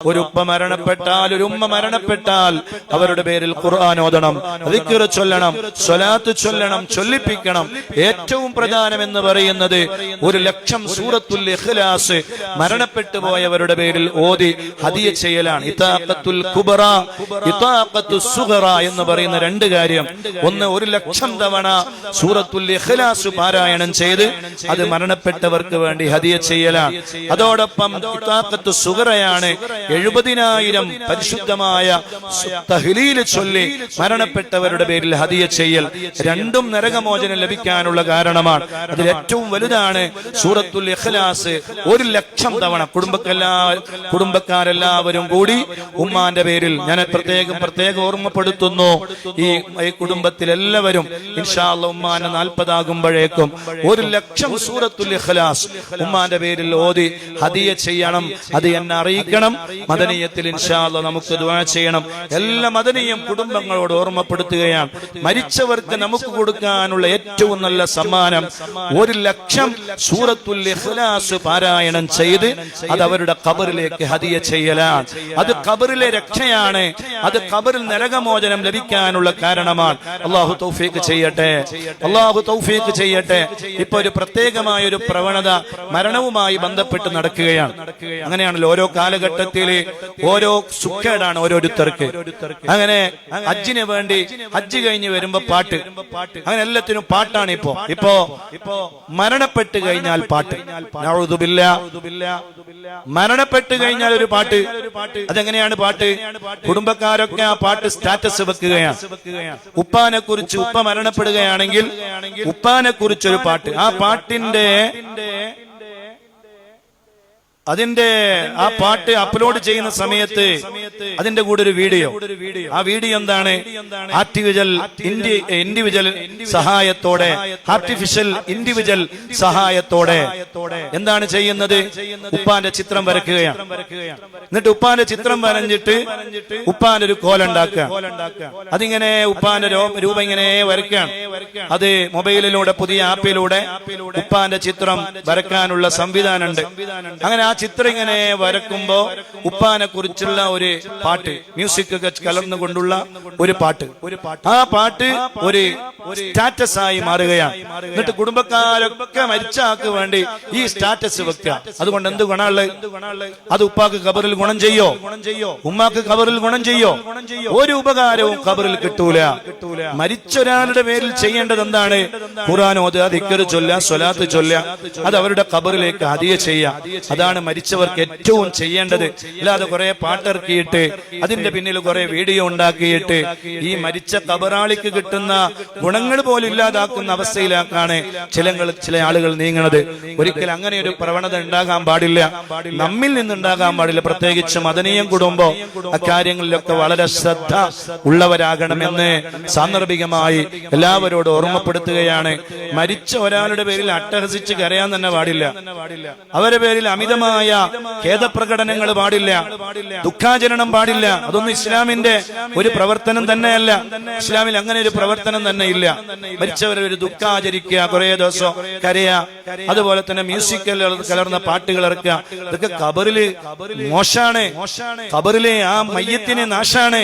ഒരു ഉപ്പ മരണപ്പെട്ടാൽ ഒരു ഉമ്മ മരണപ്പെട്ടാൽ അവരുടെ പേരിൽ ഖുർആൻ ഓതണം ദിക്ർ ചൊല്ലണം സ്വലാത്ത് ചൊല്ലണം ചൊല്ലിപ്പിക്കണം. ഏറ്റവും പ്രധാനം എന്ന് പറയുന്നത് ഒരു ലക്ഷം സൂറത്തുൽ ഇഖ്ലാസ് മരണപ്പെട്ടു പോയവരുടെ പേരിൽ ഓതി ഹദിയ ചെയ്യലാണ്. ഇതാഖത്തുൽ കുബറ ഇതാഖത്തു സുഗറ എന്ന് പറയുന്ന രണ്ട് കാര്യം. ഒന്ന് ഒരു ലക്ഷം തവണ സൂറത്തുൽ ഇഖ്ലാസ് പാരായണം ചെയ്ത് അത് മരണപ്പെട്ടവർക്ക് വേണ്ടി ഹദിയ ചെയ്യലാണ്. അതോടൊപ്പം ഇതാഖത്തു സുഗറയാണ് എഴുപതിനായിരം പരിശുദ്ധമായ തഹ്ലീൽ ചൊല്ലി മരണപ്പെട്ടവരുടെ പേരിൽ ഹദിയ ചെയ്യൽ രണ്ടും നരകമോചനം ലഭിക്കാനുള്ള കാരണമാണ്. അതിൽ ഏറ്റവും വലുതാണ് സൂറത്തുൽ ഇഖ്ലാസ്. ഒരു ലക്ഷം തവണ കുടുംബക്കെല്ലാ കുടുംബക്കാരെല്ലാവരും കൂടി ഉമ്മാന്റെ പേരിൽ ഞാൻ പ്രത്യേകം പ്രത്യേകം ഓർമ്മപ്പെടുത്തുന്നു. ഈ കുടുംബത്തിലെല്ലാവരും ഇൻഷാല്ല ഉമ്മാന്റെ നാൽപ്പതാകുമ്പോഴേക്കും ഒരു ലക്ഷം സൂറത്തുൽ ഇഖ്ലാസ് ഉമ്മാന്റെ പേരിൽ ഓതി ഹദിയ ചെയ്യണം. അത് എന്നെ അറിയിക്കണം. മദനീയത്തിൽ ഇൻഷാല്ല നമുക്ക് ദുവാ ചെയ്യണം. എല്ലാ മദനീയം കുടുംബങ്ങളോട് ഓർമ്മപ്പെടുത്തുകയാണ്. മരിച്ചവർക്ക് നമുക്ക് കൊടുക്കാനുള്ള ഏറ്റവും നല്ല സമ്മാനം ഒരു ലക്ഷം സൂറത്തുൽ ഇഖ്ലാസ് പാരായണം ചെയ്ത് അത് അവരുടെ ഖബറിലേക്ക് ഹദിയ ചെയ്യലാണ്. അത് ഖബറിലെ രക്ഷയാണ്. അത് ഖബറിൽ നരകമോചനം ലഭിക്കാനുള്ള കാരണമാണ്. അള്ളാഹു തൗഫീഖ് ചെയ്യട്ടെ. അള്ളാഹു തൗഫീഖ് ചെയ്യട്ടെ. ഇപ്പൊ ഒരു പ്രത്യേകമായ ഒരു പ്രവണത മരണവുമായി ബന്ധപ്പെട്ട് നടക്കുകയാണ്. അങ്ങനെയാണല്ലോ ഓരോ കാലഘട്ടത്തിൽ ഓരോ സുഖേടാണ് ഓരോരുത്തർക്ക്. അങ്ങനെ ഹജ്ജിന് വേണ്ടി ഹജ്ജ് കഴിഞ്ഞ് വരുമ്പോ പാട്ട്. അങ്ങനെ എല്ലാത്തിനും പാട്ടാണ് ഇപ്പോ. ഇപ്പോ ഇപ്പോ മരണപ്പെട്ട് കഴിഞ്ഞാൽ പാട്ട്. മരണപ്പെട്ട് കഴിഞ്ഞാൽ ഒരു പാട്ട്. അതെങ്ങനെയാണ് പാട്ട്? കുടുംബക്കാരൊക്കെ ആ പാട്ട് സ്റ്റാറ്റസ് വെക്കുകയാണ്. ഉപ്പാനെ കുറിച്ച് ഉപ്പ മരണപ്പെടുകയാണെങ്കിൽ ഉപ്പാനെ കുറിച്ചൊരു പാട്ട്. ആ പാട്ടിന്റെ അതിന്റെ ആ പാട്ട് അപ്ലോഡ് ചെയ്യുന്ന സമയത്ത് അതിന്റെ കൂടെ ഒരു വീഡിയോ. ആ വീഡിയോ എന്താണ്? ആർട്ടിഫിഷ്യൽ ഇൻഡിവിജ്വൽ സഹായത്തോടെ ആർട്ടിഫിഷ്യൽ ഇൻഡിവിജ്വൽ സഹായത്തോടെ എന്താണ് ചെയ്യുന്നത്? ഉപ്പാന്റെ ചിത്രം വരക്കുകയാണ്. എന്നിട്ട് ഉപ്പാന്റെ ചിത്രം വരഞ്ഞിട്ട് ഉപ്പാന്റെ ഒരു കോലുണ്ടാക്കുക അതിങ്ങനെ ഉപ്പാന്റെ രൂപം ഇങ്ങനെ വരയ്ക്കുകയാണ്. അത് മൊബൈലിലൂടെ പുതിയ ആപ്പിലൂടെ ഉപ്പാന്റെ ചിത്രം വരക്കാനുള്ള സംവിധാനമുണ്ട്. അങ്ങനെ ആ ചിത്രം ഇങ്ങനെ വരക്കുമ്പോ ഉപ്പാനെ കുറിച്ചുള്ള ഒരു പാട്ട് മ്യൂസിക് ഒക്കെ കലർന്നുകൊണ്ടുള്ള ഒരു പാട്ട്. ആ പാട്ട് ഒരു സ്റ്റാറ്റസ് ആയി മാറുകയാണ്. എന്നിട്ട് കുടുംബക്കാരൊക്കെ മരിച്ച ആൾക്ക് വേണ്ടി ഈ സ്റ്റാറ്റസ് വെക്കുക. അതുകൊണ്ട് എന്ത് ഗുണമുള്ളത് അത് ഉപ്പാക്ക് കബറിൽ ഗുണം ചെയ്യോ? ഉമ്മാക്ക് കബറിൽ ഗുണം ചെയ്യോ? ഒരു ഉപകാരവും കബറിൽ കിട്ടൂല കിട്ടൂല. മരിച്ചൊരാളുടെ പേരിൽ ചെയ്യേണ്ടത് എന്താണ്? ഖുർആൻ ഓതുക ദിക്കർ ചൊല്ല സ്വലാത്ത് ചൊല്ല അത് അവരുടെ കബറിലേക്ക് ഹദിയ ചെയ്യുക. അതാണ് മരിച്ചവർക്ക് ഏറ്റവും ചെയ്യേണ്ടത്. അല്ലാതെ കുറെ പാട്ടിറക്കിയിട്ട് അതിന്റെ പിന്നിൽ കുറെ വീഡിയോ ഉണ്ടാക്കിയിട്ട് ഈ മരിച്ച കബറാളിക്ക് കിട്ടുന്ന ഗുണങ്ങൾ പോലും ഇല്ലാതാക്കുന്ന അവസ്ഥയിലാക്കാണ് ചില ചില ആളുകൾ നീങ്ങുന്നത്. ഒരിക്കൽ അങ്ങനെ ഒരു പ്രവണത ഉണ്ടാകാൻ പാടില്ല. നമ്മിൽ നിന്നുണ്ടാകാൻ പാടില്ല. പ്രത്യേകിച്ച് മദനീയം കുടുംബം അക്കാര്യങ്ങളിലൊക്കെ വളരെ ശ്രദ്ധ ഉള്ളവരാകണമെന്ന് സാന്ദർഭികമായി എല്ലാവരോടും ഓർമ്മപ്പെടുത്തുകയാണ്. മരിച്ച ഒരാളുടെ പേരിൽ അട്ടഹസിച്ച് കരയാൻ തന്നെ പാടില്ല. അവരുടെ പേരിൽ അമിതമായ ഖേദപ്രകടനങ്ങൾ പാടില്ല. ദുഃഖാചരണം പാടില്ല. അതൊന്നും ഇസ്ലാമിന്റെ ഒരു പ്രവർത്തനം തന്നെയല്ല. ഇസ്ലാമിൽ അങ്ങനെ ഒരു പ്രവർത്തനം തന്നെ ഇല്ല. മരിച്ചവരെ ഒരു ദുഃഖാചരിക്കുക കുറെ ദിവസം കരയ അതുപോലെ തന്നെ മ്യൂസിക്കൽ കലർന്ന പാട്ടുകൾ ഇറക്കുക. ഇതൊക്കെ കബറിൽ മോശാണ്. കബറിലെ ആ മയ്യത്തിന് നാശാണ്.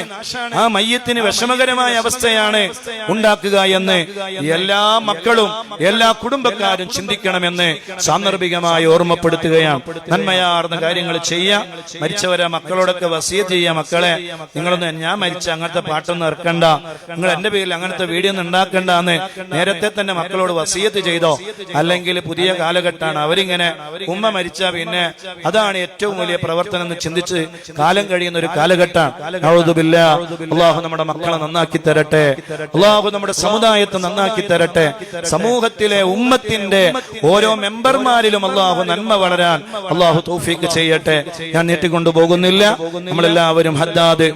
ആ മയ്യത്തിന് വിഷമകരമായ അവസ്ഥയാണ് ഉണ്ടാക്കുക എന്ന് എല്ലാ മക്കളും എല്ലാ കുടുംബക്കാരും ചിന്തിക്കണമെന്ന് സാന്ദർഭികമായി ഓർമ്മപ്പെടുത്തുകയാണ്. നന്മയാർന്ന കാര്യങ്ങൾ ചെയ്യാം. മരിച്ചവരെ മക്കളോടൊക്കെ വസിയ ചെയ്യാം. മക്കളെ നിങ്ങളൊന്ന് ഞാൻ മരിച്ച അങ്ങനത്തെ പാട്ടൊന്നും ഇറക്കണ്ട. നിങ്ങൾ എന്റെ പേരിൽ അങ്ങനത്തെ വീഡിയോ ഒന്നും ഉണ്ടാക്കണ്ട എന്ന് നേരത്തെ തന്നെ മക്കളോട് വസീയത്ത് ചെയ്തോ? അല്ലെങ്കിൽ പുതിയ കാലഘട്ടമാണ്. അവരിങ്ങനെ ഉമ്മ മരിച്ച പിന്നെ അതാണ് ഏറ്റവും വലിയ പ്രവർത്തനം എന്ന് ചിന്തിച്ച് കാലം കഴിയുന്ന ഒരു കാലഘട്ടമാണ്. അള്ളാഹു നമ്മുടെ മക്കളെ നന്നാക്കി തരട്ടെ. അള്ളാഹു നമ്മുടെ സമുദായത്തെ നന്നാക്കി തരട്ടെ. സമൂഹത്തിലെ ഉമ്മത്തിന്റെ ഓരോ മെമ്പർമാരിലും അള്ളാഹു നന്മ വളരാൻ അള്ളാഹു തൗഫീക്ക് ചെയ്യട്ടെ. ഞാൻ നീട്ടിക്കൊണ്ടു പോകുന്നില്ല നമ്മളെല്ലാവരും ഹദ്ദാദ്